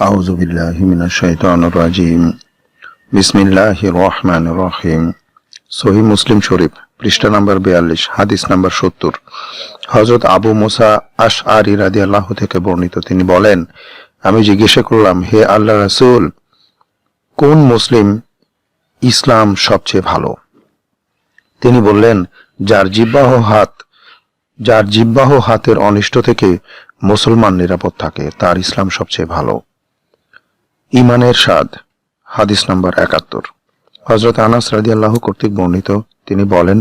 أعوذ بالله من الشيطان الرجيم بسم الله الرحمن الرحيم সহি মুসলিম শরীফ পৃষ্ঠা নাম্বার বিয়াল্লিশ হাদিস নাম্বার সত্তর হজরত আবু মুসা আশ আরি রাদি আল্লাহ থেকে বর্ণিত তিনি বলেন আমি জিজ্ঞাসা করলাম হে আল্লাহ রাসূল কোন মুসলিম ইসলাম সবচেয়ে ভালো তিনি বললেন যার জিব্বাহ হাত যার জিব্বাহ হাতের অনিষ্ট থেকে মুসলমান নিরাপদ থাকে তার ইসলাম সবচেয়ে ভালো ইমানের স্বাদ, হাদিস নাম্বার একাত্তর। হজরত আনাস রাদি আল্লাহ কর্তৃক বর্ণিত, তিনি বলেন,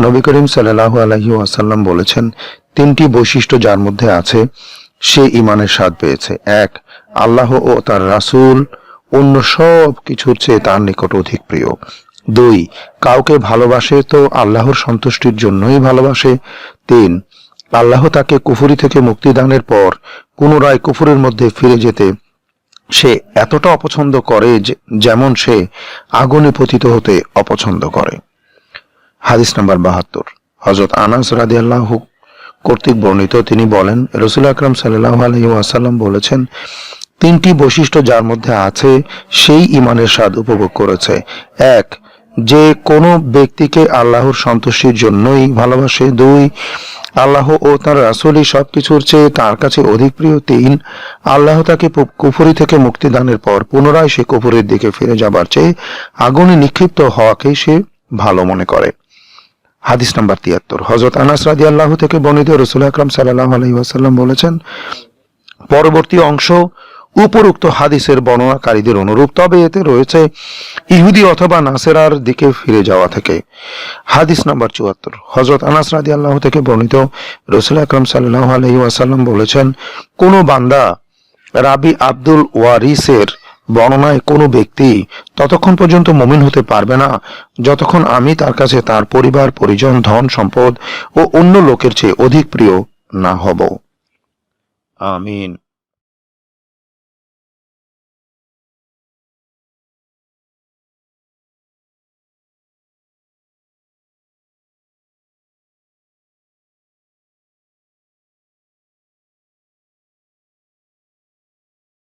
নবী করিম সাল্লাহ আলহি ওয়াসাল্লাম বলেছেন, তিনটি বৈশিষ্ট্য যার মধ্যে আছে, সে ইমানের স্বাদ পেয়েছে। এক, আল্লাহ ও তার রাসূল অন্য সব কিছুর চেয়ে তার নিকট অধিক প্রিয়। দুই, কাউকে ভালোবাসে তো আল্লাহর সন্তুষ্টির জন্যই ভালোবাসে। তিন, আল্লাহ তাকে কুফুরি থেকে মুক্তিদানের পর পুনরায় কুফুরের মধ্যে ফিরে যেতে সে এতটা অপছন্দ করে যেমন সে আগুনে পতিত হতে অপছন্দ করে। হাদিস নাম্বার বাহাত্তর। হজরত আনাস রাদি আল্লাহ কর্তৃক বর্ণিত তিনি বলেন, রসুল আকরম সাল্লাহ আলহি বলেছেন, তিনটি বৈশিষ্ট্য যার মধ্যে আছে, সেই ইমানের স্বাদ উপভোগ করেছে। এক, যে কোনো ব্যক্তিকে আল্লাহর সন্তুষ্টির জন্যই ভালোবাসে। দুই আল্লাহ ও তার রাসুলই সবকিছুর চেয়ে তার কাছে অধিক প্রিয় তিন। আল্লাহ তাকে কুফুরি থেকে মুক্তি দানের পর পুনরায় সে কুফুরের দিকে ফিরে যাবার চেয়ে আগুনে নিক্ষিপ্ত হওয়াকে সে ভালো মনে করে। হাদিস নাম্বার তিয়াত্তর। হজরত আনাস রাজি আল্লাহ থেকে বর্ণিত রসুল আকরাম সাল্লাহ আলহি ওয়াসাল্লাম বলেছেন, পরবর্তী অংশ উপরোক্ত হাদিসের বর্ণনাকারীদের অনুরূপ, তবে এতে রয়েছে ইহুদি অথবা নাসেরার দিকে ফিরে যাওয়া থেকে। হাদিস নাম্বার চুয়াত্তর। হজরত আনাস রাদি আল্লাহ থেকে বর্ণিত রসুল আকরম সাল্লাহ আলহি ওয়াসাল্লাম বলেছেন, কোন বান্দা রাবি আব্দুল ওয়ারিসের বর্ণনায় কোনো ব্যক্তি ততক্ষণ পর্যন্ত মমিন হতে পারবে না, যতক্ষণ আমি তার কাছে তার পরিবার, পরিজন, ধন, সম্পদ ও অন্য লোকের চেয়ে অধিক প্রিয় না হব। আমিন।